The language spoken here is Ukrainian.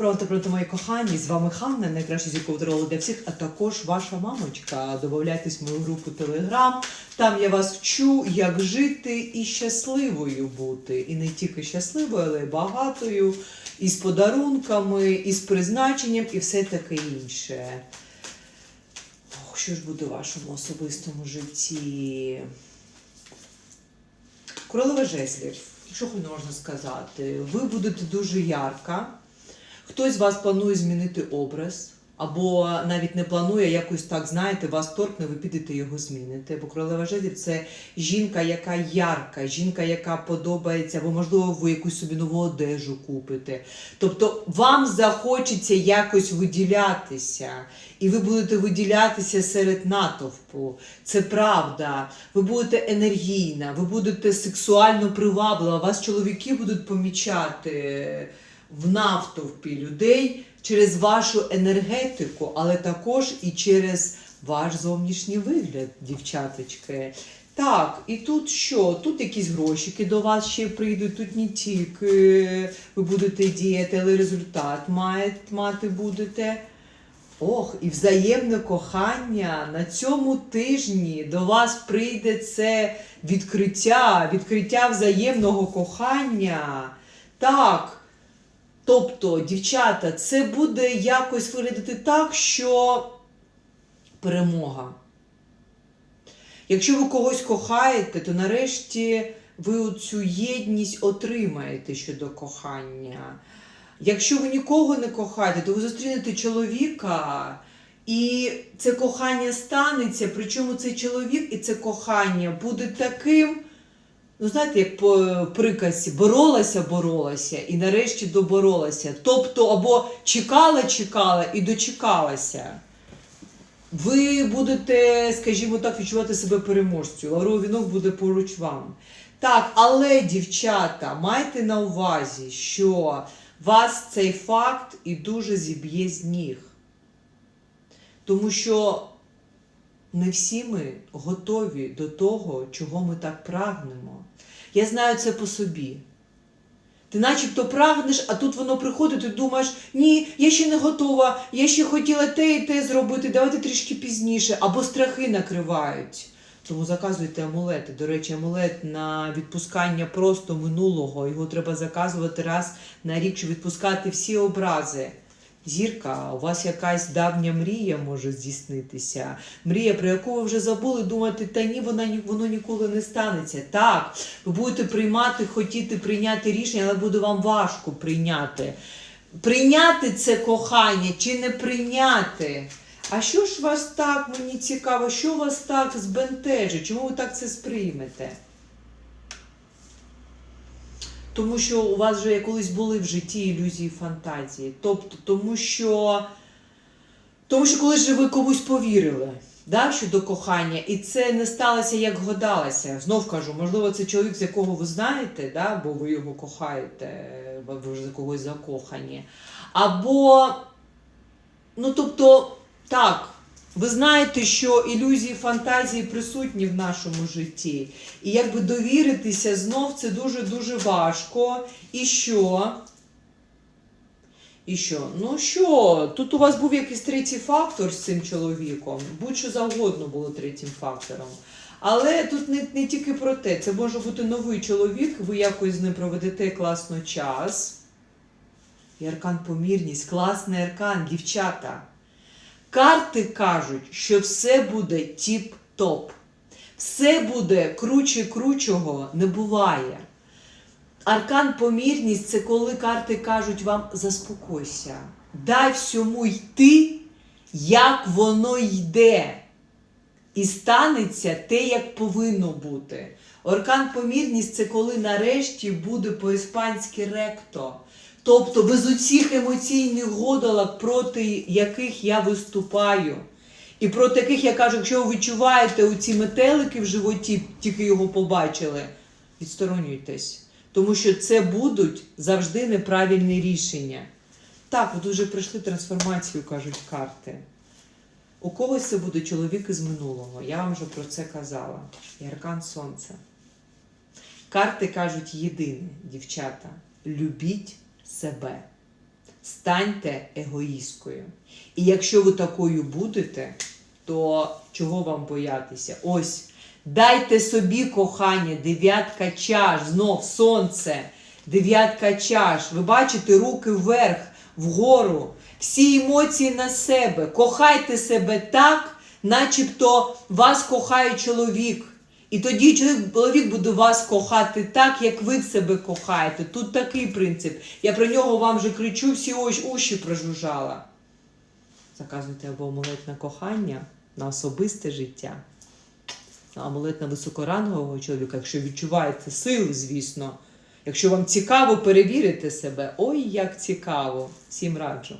Пронто, пронто, мої кохані, з вами Ханна, найкраща зіркова таролог для всіх, а також ваша мамочка. Добавляйтесь в мою групу Телеграм. Там я вас вчу, як жити і щасливою бути. І не тільки щасливою, але й багатою, і з подарунками, і з призначенням, і все таке інше. Ох, що ж буде в вашому особистому житті? Королева жезлів, що можна сказати, ви будете дуже ярка. Хтось з вас планує змінити образ, або навіть не планує, якось так, знаєте, вас торкне, ви підете його зміните. Бо королева жезлів це жінка, яка ярка, жінка, яка подобається, або, можливо, ви якусь собі нову одежу купите. Тобто вам захочеться якось виділятися, і ви будете виділятися серед натовпу. Це правда. Ви будете енергійна, ви будете сексуально приваблива, вас чоловіки будуть помічати в навтовпі людей через вашу енергетику, але також і через ваш зовнішній вигляд, дівчаточки. Так, і тут що? Тут якісь грошики до вас ще прийдуть, тут не тільки ви будете діяти, але результат мати будете. Ох, і взаємне кохання на цьому тижні до вас прийде це відкриття, відкриття взаємного кохання. Так. Тобто, дівчата, це буде якось виглядати так, що перемога. Якщо ви когось кохаєте, то нарешті ви цю єдність отримаєте щодо кохання. Якщо ви нікого не кохаєте, то ви зустрінете чоловіка, і це кохання станеться, причому цей чоловік і це кохання буде таким. Ну, знаєте, як по приказці, боролася, боролася і нарешті доборолася. Тобто, або чекала, чекала і дочекалася. Ви будете, скажімо так, відчувати себе переможцю. Лавровий вінок буде поруч вам. Так, але, дівчата, майте на увазі, що вас цей факт і дуже зіб'є з ніг. Тому що не всі ми готові до того, чого ми так прагнемо. Я знаю це по собі. Ти начебто прагнеш, а тут воно приходить, ти думаєш, ні, я ще не готова, я ще хотіла те і те зробити, давайте трішки пізніше, або страхи накривають. Тому заказуйте амулети. До речі, амулет на відпускання просто минулого. Його треба заказувати раз на рік, щоб відпускати всі образи. Зірка, у вас якась давня мрія може здійснитися. Мрія, про яку ви вже забули, думати, та ні, вона воно ніколи не станеться. Так, ви будете приймати, хотіти прийняти рішення, але буде вам важко прийняти. Прийняти це кохання чи не прийняти? А що ж вас так, мені цікаво, що вас так збентежить? Чому ви так це сприймете? Тому що у вас вже колись були в житті ілюзії фантазії. Тобто, тому що, тому що колись же ви комусь повірили да, щодо кохання, і це не сталося, як гадалося. Знов кажу, можливо, це чоловік, з якого ви знаєте, да, бо ви його кохаєте, ви вже за когось закохані. Або, ну тобто, так. Ви знаєте, що ілюзії фантазії присутні в нашому житті. І якби довіритися знов це дуже-дуже важко. І що? І що? Ну що? Тут у вас був якийсь третій фактор з цим чоловіком. Будь-що завгодно було третім фактором. Але тут не, не тільки про те, це може бути новий чоловік, ви якось з ним проведете класно час. І аркан помірність, класний аркан, дівчата. Карти кажуть, що все буде тіп-топ. Все буде круче кручого не буває. Аркан помірність це коли карти кажуть вам заспокойся. Дай всьому йти, як воно йде. І станеться те, як повинно бути. Аркан помірність це коли нарешті буде по-іспанськи ректо. Тобто без оцих емоційних годолок, проти яких я виступаю. І проти яких я кажу, якщо ви відчуваєте оці метелики в животі, тільки його побачили, відсторонюйтесь. Тому що це будуть завжди неправильні рішення. Так, ви дуже пройшли трансформацію, кажуть карти. У когось це буде чоловік із минулого. Я вам вже про це казала. І аркан сонця. Карти кажуть єдине, дівчата, любіть себе. станьте егоїсткою. І якщо ви такою будете, то чого вам боятися? Ось, дайте собі кохання, дев'ятка чаш, знов сонце, дев'ятка чаш. Ви бачите руки вверх, вгору, всі емоції на себе. Кохайте себе так, начебто вас кохає чоловік. І тоді чоловік- буде вас кохати так, як ви себе кохаєте. Тут такий принцип. Я про нього вам вже кричу, всі уші прожужжала. Заказуйте або амулет на кохання, на особисте життя, амулет на високорангового чоловіка, якщо відчуваєте сили, звісно. Якщо вам цікаво перевірити себе, ой, як цікаво! Всім раджу.